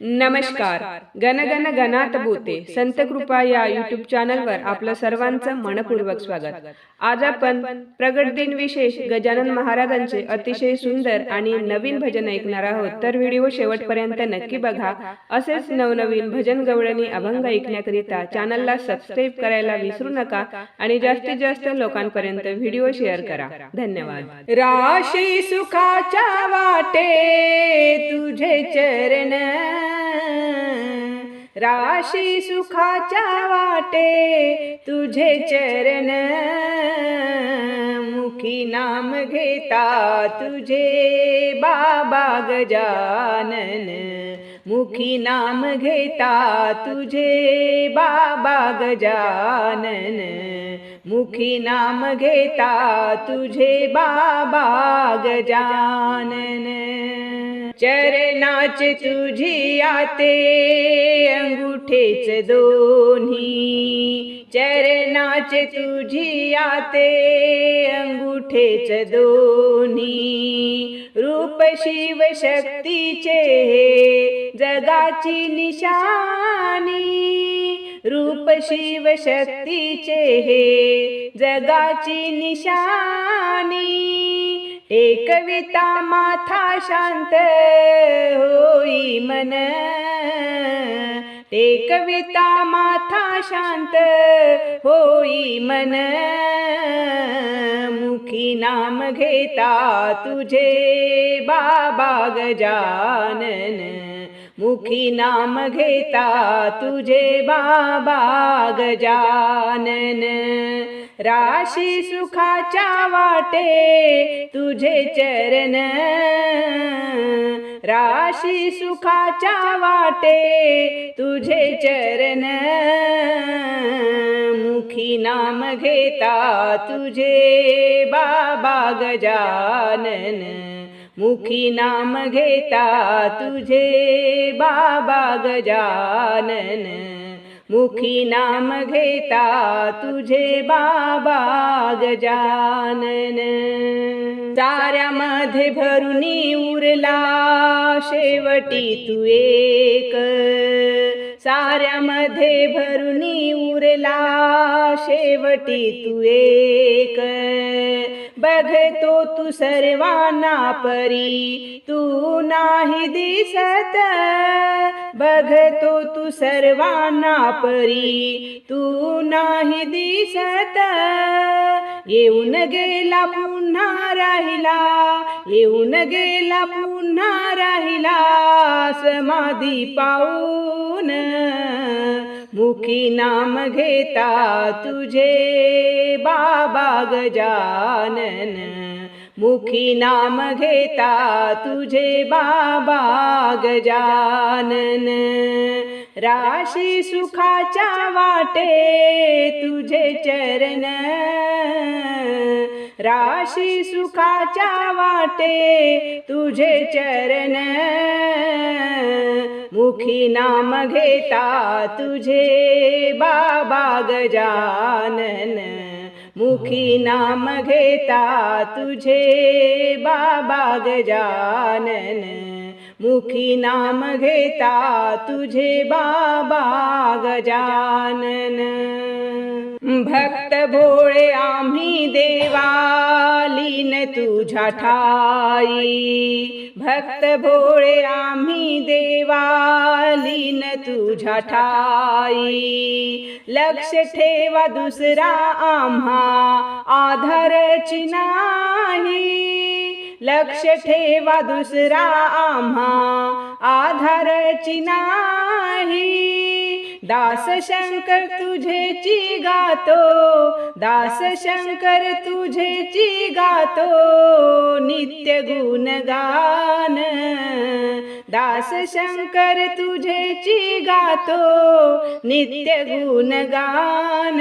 नमस्कार. गण गण गणात बोते संत कृपा या युट्यूब चॅनलवर आपलं सर्वांचं मनपूर्वक स्वागत. आज आपण प्रगट दिन विशेष गजानन महाराजांचे अतिशय सुंदर आणि नवीन भजन ऐकणार आहोत. तर व्हिडिओ शेवटपर्यंत नक्की बघा. असेच नवनवीन भजन गवळणी अभंग ऐकण्याकरिता चॅनलला सबस्क्राईब करायला विसरू नका आणि जास्तीत जास्त लोकांपर्यंत व्हिडिओ शेअर करा. धन्यवाद. राशी सुखाच्या वाटे तुझे चरण राशी सुखाच्या वाटे तुझे चरण मुखी नाम घेता तुझे बाबा गजानन. मुखी नाम घेता तुझे बाबा गजानन. मुखी नाम घेता तुझे बाबा गजानन. चरणाच तुझी आते अंगुठेच दोन्ही. चरणाच तुझी आते अंगुठेच दोन्ही. रूप शिव शक्तीचे जगाची निशानी रूप शिव शक्तीचे हे जगाची निशानी एकविता माथा शांत होई मन एकविता माथा शांत होई मन. मुखी नाम घेता तुझे बाबा गजानन मुखी नाम घेता तुझे बाबा गजानन. राशी सुखाच्या वाटे तुझे चरण. राशी सुखाच्या वाटे तुझे चरण. मुखी नाम घेता तुझे बाबा गजानन. मुखी नाम घेता तुझे बाबा गजानन. मुखी नाम घेता तुझे बाबा गजानन. साऱ्यामध्ये भरुनी उरला शेवटी तू एक. साऱ्यामध्ये भरुनी उरला शेवटी तू एक. बघतो तू सर्वांना परी तू नाही दिसत. बघतो तू सर्वांना परी तू नाही दिसत. येऊन गेला पुन्हा राहिला येऊन गेला पुन्हा राहिला समाधी पाऊन मुखी नाम घेता तुझे बाबा गजानन. मुखी नाम घेता तुझे बाबा गजानन. राशी सुखाच्या वाटे तुझे चरण. राशी सुखाच्या वाटे तुझे चरण मुखी नाम घेता तुझे बाबा गजानन. मुखी नाम घेता तुझे बाबा गजानन. मुखी नाम घेता तुझे बाबा गजानन. भक्त भोळे आम्ही देवा देवालीन तुझ्या ठाई. भक्त भोळे आम्ही देवालीन तुझ्या ठाई. लक्ष ठेवा दुसरा आम्हा आधारची नाही. लक्ष ठेवा दुसरा आम्हा आधारची नाही. दास शंकर तुझेची गातो दास शंकर तुझेची गातो नित्य गुणगान. दास शंकर तुझेची गातो नित्य गुणगान.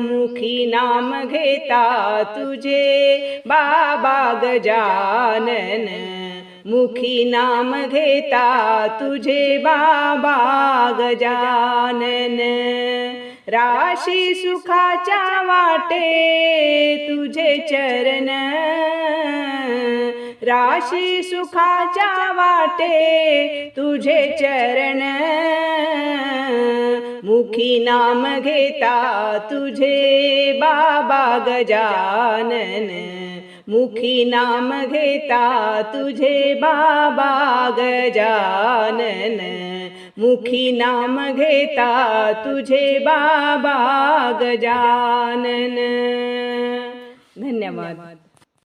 मुखी नाम घेता तुझे बाबा गजानन. मुखी नाम घेता तुझे बाबा गजानन. राशी सुखाच्या वाटे तुझे चरण. राशी सुखाच्या वाटे तुझे चरण. मुखी नाम घेता तुझे बाबा गजानन. मुखी नाम घेता तुझे बाबा गजानन. मुखी नाम घेता तुझे बाबा गजानन. धन्यवाद.